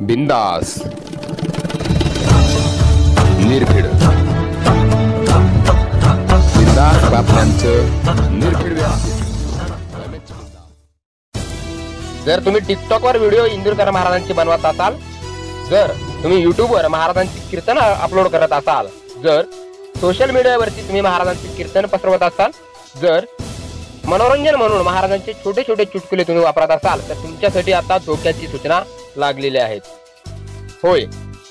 बिंदास. निर्भीड. बिंदास बातम्यांचं निर्भीड जर तुम्ही टिकटॉकवर व्हिडिओ इंदुरकर महाराजांची बनवत असाल जर तुम्ही युट्यूबवर महाराजांची कीर्तन अपलोड करत असाल जर सोशल मीडियावरती तुम्ही महाराजांचे कीर्तन पसरवत असाल जर मनोरंजन म्हणून महाराजांचे छोटे छोटे चुटकुले तुम्ही वापरत असाल तर तुमच्यासाठी आता धोक्याची सूचना लागलेले आहेत. होय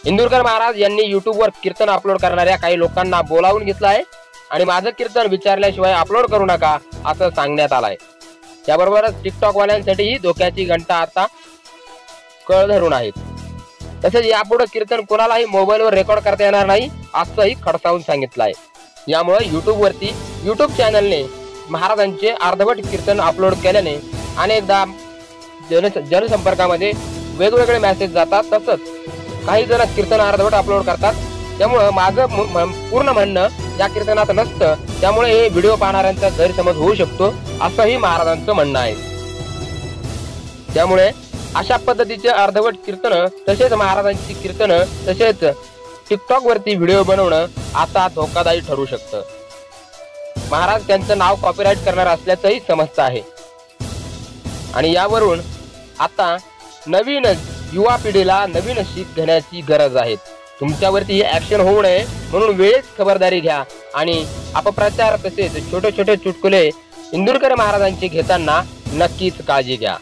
इंदुरकर महाराज यांनी युट्यूबवर कीर्तन अपलोड करणाऱ्या काही लोकांना बोलावून घेतलं आहे आणि माझं कीर्तन विचारल्याशिवाय अपलोड करू नका असं सांगण्यात आलंय. त्याबरोबरच टिकटॉकवाल्यांसाठीही धोक्याची घंटा आता कळ धरून आहेत. तसेच यापुढे कीर्तन कोणालाही मोबाईलवर रेकॉर्ड करता येणार नाही असंही खडसावून सांगितलं आहे यामुळे युट्यूबवरती युट्यूब चॅनलने महाराजांचे अर्धवट कीर्तन अपलोड केल्याने अनेकदा जन जनसंपर्कामध्ये वेगवेगळे मॅसेज जातात तसंच काही जण कीर्तन अर्धवट अपलोड करतात. त्यामुळं माझं पूर्ण म्हणणं या कीर्तनात नसतं. त्यामुळे हे व्हिडिओ पाहणाऱ्यांचा गैरसमज होऊ शकतो असंही महाराजांचं म्हणणं आहे. त्यामुळे अशा पद्धतीचे अर्धवट कीर्तन तसेच महाराजांची कीर्तन तसेच टिकटॉक वरती व्हिडिओ बनवणं आता धोकादायी ठरू शकतं. महाराज त्यांचं नाव कॉपीराईट करणार असल्याचंही समजतं आहे. आणि यावरून आता नवीन युवा पिढीला नवीन शीख घेण्याची गरज आहे. तुमच्यावरती ही ऍक्शन होऊ नये म्हणून वेळेत खबरदारी घ्या आणि अपप्रचार तसेच छोटे छोटे चुटकुले इंदुरकर महाराजांचे घेताना नक्कीच काळजी घ्या.